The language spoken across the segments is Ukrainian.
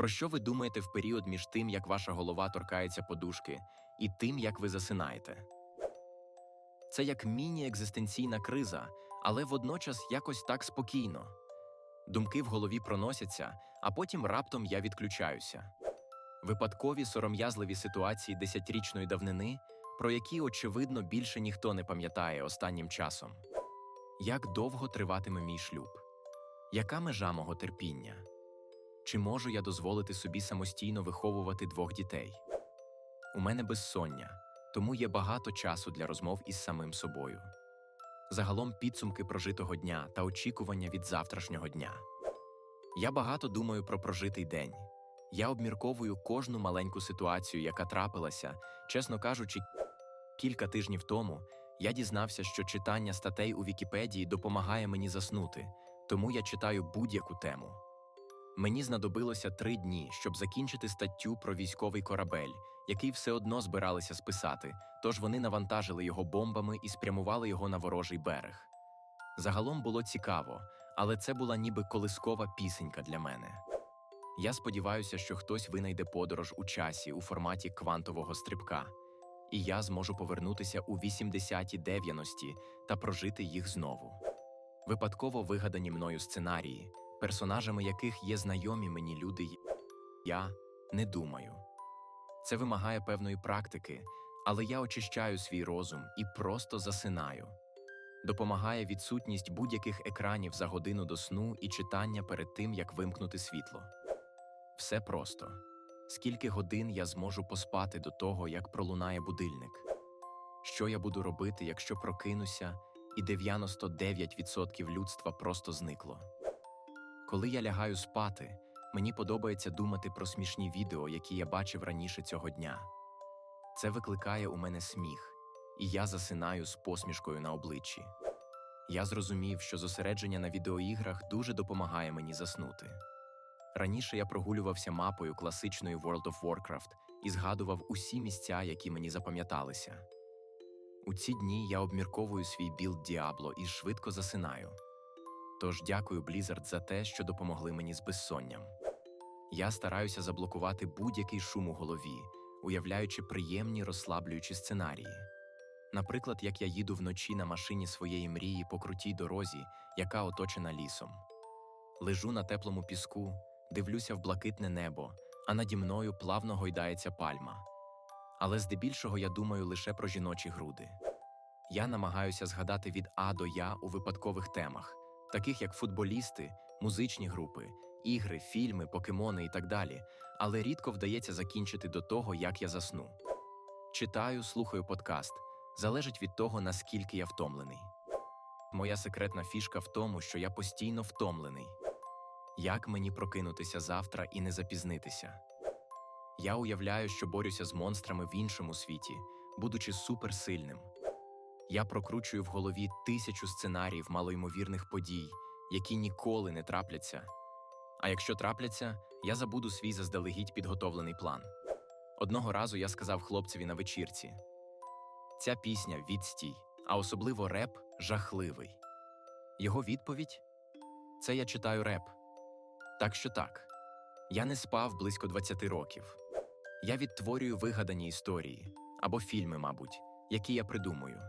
Про що ви думаєте в період між тим, як ваша голова торкається подушки, і тим, як ви засинаєте? Це як міні-екзистенційна криза, але водночас якось так спокійно. Думки в голові проносяться, а потім раптом я відключаюся. Випадкові сором'язливі ситуації десятирічної давнини, про які, очевидно, більше ніхто не пам'ятає останнім часом. Як довго триватиме мій шлюб? Яка межа мого терпіння? Чи можу я дозволити собі самостійно виховувати двох дітей? У мене безсоння, тому є багато часу для розмов із самим собою. Загалом підсумки прожитого дня та очікування від завтрашнього дня. Я багато думаю про прожитий день. Я обмірковую кожну маленьку ситуацію, яка трапилася, чесно кажучи, кілька тижнів тому я дізнався, що читання статей у Вікіпедії допомагає мені заснути, тому я читаю будь-яку тему. Мені знадобилося три дні, щоб закінчити статтю про військовий корабель, який все одно збиралися списати, тож вони навантажили його бомбами і спрямували його на ворожий берег. Загалом було цікаво, але це була ніби колискова пісенька для мене. Я сподіваюся, що хтось винайде подорож у часі у форматі квантового стрибка, і я зможу повернутися у 80-ті 90-ті та прожити їх знову. Випадково вигадані мною сценарії, персонажами яких є знайомі мені люди, я не думаю. Це вимагає певної практики, але я очищаю свій розум і просто засинаю. Допомагає відсутність будь-яких екранів за годину до сну і читання перед тим, як вимкнути світло. Все просто. Скільки годин я зможу поспати до того, як пролунає будильник? Що я буду робити, якщо прокинуся, і 99% людства просто зникло? Коли я лягаю спати, мені подобається думати про смішні відео, які я бачив раніше цього дня. Це викликає у мене сміх, і я засинаю з посмішкою на обличчі. Я зрозумів, що зосередження на відеоіграх дуже допомагає мені заснути. Раніше я прогулювався мапою класичної World of Warcraft і згадував усі місця, які мені запам'яталися. У ці дні я обмірковую свій білд Діабло і швидко засинаю. Тож дякую Blizzard за те, що допомогли мені з безсонням. Я стараюся заблокувати будь-який шум у голові, уявляючи приємні розслаблюючі сценарії. Наприклад, як я їду вночі на машині своєї мрії по крутій дорозі, яка оточена лісом. Лежу на теплому піску, дивлюся в блакитне небо, а наді мною плавно гойдається пальма. Але здебільшого я думаю лише про жіночі груди. Я намагаюся згадати від А до Я у випадкових темах, таких як футболісти, музичні групи, ігри, фільми, покемони і так далі, але рідко вдається закінчити до того, як я засну. Читаю, слухаю подкаст, залежить від того, наскільки я втомлений. Моя секретна фішка в тому, що я постійно втомлений. Як мені прокинутися завтра і не запізнитися? Я уявляю, що борюся з монстрами в іншому світі, будучи суперсильним. Я прокручую в голові тисячу сценаріїв малоймовірних подій, які ніколи не трапляться. А якщо трапляться, я забуду свій заздалегідь підготовлений план. Одного разу я сказав хлопцеві на вечірці: ця пісня відстій, а особливо реп жахливий. Його відповідь це я читаю реп. Так що так, я не спав близько 20 років. Я відтворюю вигадані історії або фільми, мабуть, які я придумую.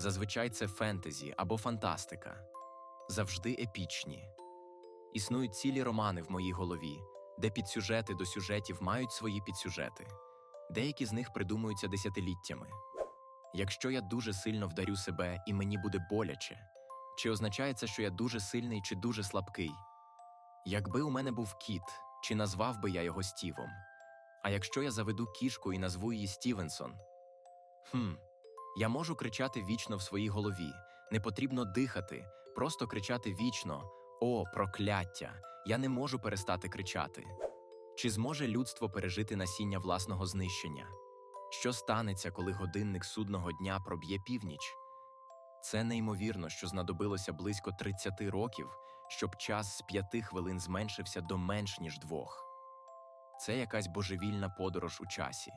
Зазвичай це фентезі або фантастика, завжди епічні. Існують цілі романи в моїй голові, де підсюжети до сюжетів мають свої підсюжети. Деякі з них придумуються десятиліттями. Якщо я дуже сильно вдарю себе і мені буде боляче, чи означає це, що я дуже сильний чи дуже слабкий? Якби у мене був кіт, чи назвав би я його Стівом? А якщо я заведу кішку і назву її Стівенсон? Хм, я можу кричати вічно в своїй голові, не потрібно дихати, просто кричати вічно: О, прокляття! Я не можу перестати кричати. Чи зможе людство пережити насіння власного знищення? Що станеться, коли годинник судного дня проб'є північ? Це неймовірно, що знадобилося близько 30 років, щоб час з п'яти хвилин зменшився до менш ніж двох. Це якась божевільна подорож у часі.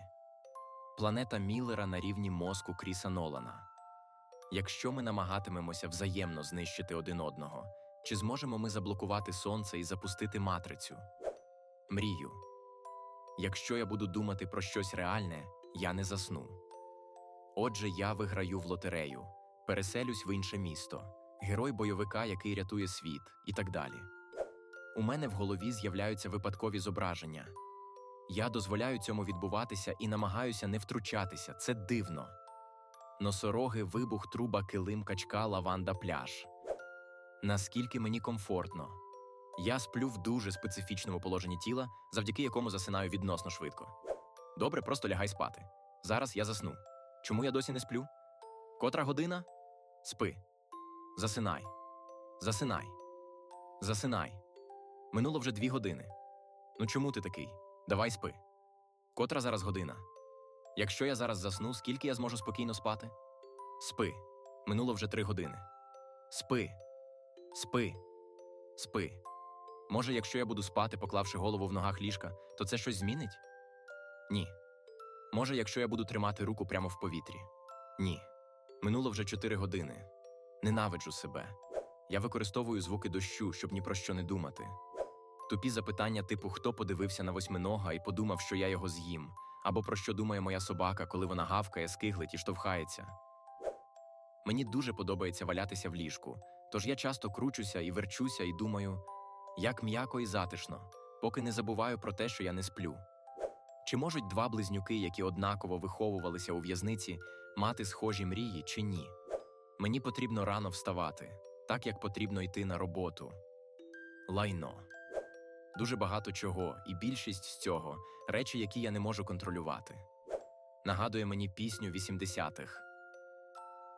Планета Міллера на рівні мозку Кріса Нолана. Якщо ми намагатимемося взаємно знищити один одного, чи зможемо ми заблокувати сонце і запустити матрицю? Мрію. Якщо я буду думати про щось реальне, я не засну. Отже, я виграю в лотерею, переселюсь в інше місто, герой бойовика, який рятує світ, і так далі. У мене в голові з'являються випадкові зображення. Я дозволяю цьому відбуватися і намагаюся не втручатися. Це дивно. Носороги, вибух, труба, килим, качка, лаванда, пляж. Наскільки мені комфортно. Я сплю в дуже специфічному положенні тіла, завдяки якому засинаю відносно швидко. Добре, просто лягай спати. Зараз я засну. Чому я досі не сплю? Котра година? Спи. Засинай. Засинай. Засинай. Минуло вже дві години. Ну чому ти такий? Давай спи. Котра зараз година? Якщо я зараз засну, скільки я зможу спокійно спати? Спи. Минуло вже три години. Спи. Спи. Спи. Може, якщо я буду спати, поклавши голову в ногах ліжка, то це щось змінить? Ні. Може, якщо я буду тримати руку прямо в повітрі? Ні. Минуло вже чотири години. Ненавиджу себе. Я використовую звуки дощу, щоб ні про що не думати. Тупі запитання, типу, хто подивився на восьминога і подумав, що я його з'їм, або про що думає моя собака, коли вона гавкає, скиглить і штовхається. Мені дуже подобається валятися в ліжку, тож я часто кручуся і верчуся і думаю, як м'яко і затишно, поки не забуваю про те, що я не сплю. Чи можуть два близнюки, які однаково виховувалися у в'язниці, мати схожі мрії чи ні? Мені потрібно рано вставати, так як потрібно йти на роботу. Лайно. Дуже багато чого, і більшість з цього речі, які я не можу контролювати. Нагадує мені пісню 80-х.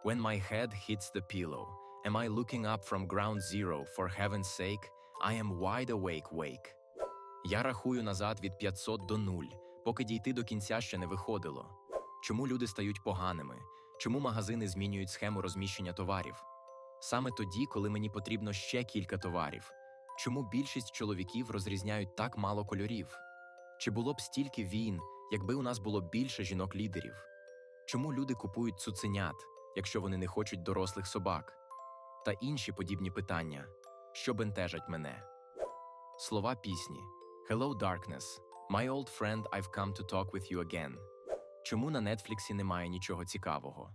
When my head hits the pillow, am I looking up from ground zero for heaven's sake? I am wide awake, wake. Я рахую назад від 500 до 0, поки дійти до кінця ще не виходило. Чому люди стають поганими? Чому магазини змінюють схему розміщення товарів? Саме тоді, коли мені потрібно ще кілька товарів. Чому більшість чоловіків розрізняють так мало кольорів? Чи було б стільки війн, якби у нас було більше жінок-лідерів? Чому люди купують цуценят, якщо вони не хочуть дорослих собак? Та інші подібні питання, що бентежать мене. Слова пісні Hello, Darkness. My old friend, I've come to talk with you again. Чому на Нетфліксі немає нічого цікавого?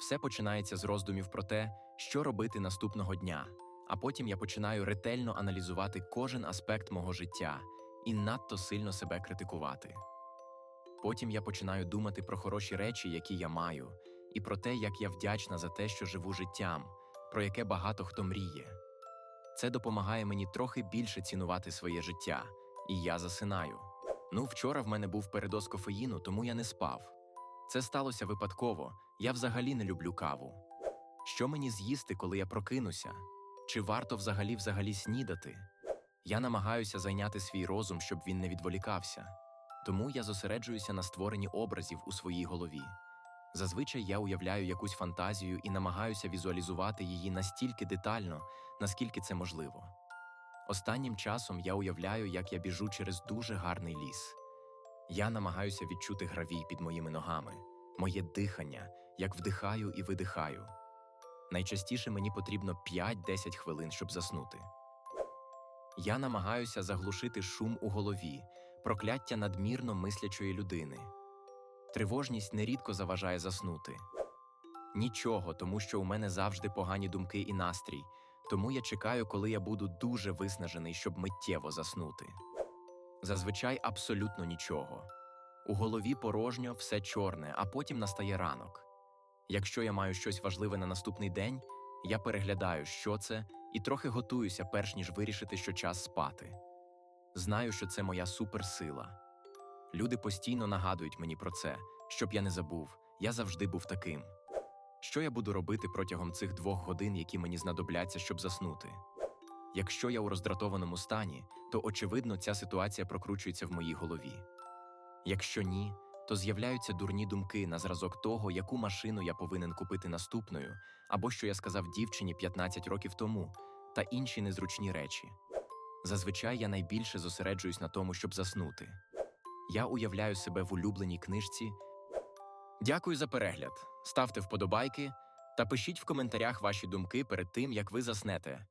Все починається з роздумів про те, що робити наступного дня, а потім я починаю ретельно аналізувати кожен аспект мого життя і надто сильно себе критикувати. Потім я починаю думати про хороші речі, які я маю, і про те, як я вдячна за те, що живу життям, про яке багато хто мріє. Це допомагає мені трохи більше цінувати своє життя, і я засинаю. Ну, вчора в мене був передоз кофеїну, тому я не спав. Це сталося випадково. Я взагалі не люблю каву. Що мені з'їсти, коли я прокинуся? Чи варто взагалі взагалі снідати? Я намагаюся зайняти свій розум, щоб він не відволікався. Тому я зосереджуюся на створенні образів у своїй голові. Зазвичай я уявляю якусь фантазію і намагаюся візуалізувати її настільки детально, наскільки це можливо. Останнім часом я уявляю, як я біжу через дуже гарний ліс. Я намагаюся відчути гравій під моїми ногами, моє дихання, як вдихаю і видихаю. Найчастіше мені потрібно 5-10 хвилин, щоб заснути. Я намагаюся заглушити шум у голові, прокляття надмірно мислячої людини. Тривожність нерідко заважає заснути. Нічого, тому що у мене завжди погані думки і настрій, тому я чекаю, коли я буду дуже виснажений, щоб миттєво заснути. Зазвичай абсолютно нічого. У голові порожньо все чорне, а потім настає ранок. Якщо я маю щось важливе на наступний день, я переглядаю, що це, і трохи готуюся, перш ніж вирішити, що час спати. Знаю, що це моя суперсила. Люди постійно нагадують мені про це, щоб я не забув, я завжди був таким. Що я буду робити протягом цих двох годин, які мені знадобляться, щоб заснути? Якщо я у роздратованому стані, то очевидно ця ситуація прокручується в моїй голові. Якщо ні, то з'являються дурні думки на зразок того, яку машину я повинен купити наступною, або що я сказав дівчині 15 років тому, та інші незручні речі. Зазвичай я найбільше зосереджуюсь на тому, щоб заснути. Я уявляю себе в улюбленій книжці. Дякую за перегляд. Ставте вподобайки та пишіть в коментарях ваші думки перед тим, як ви заснете.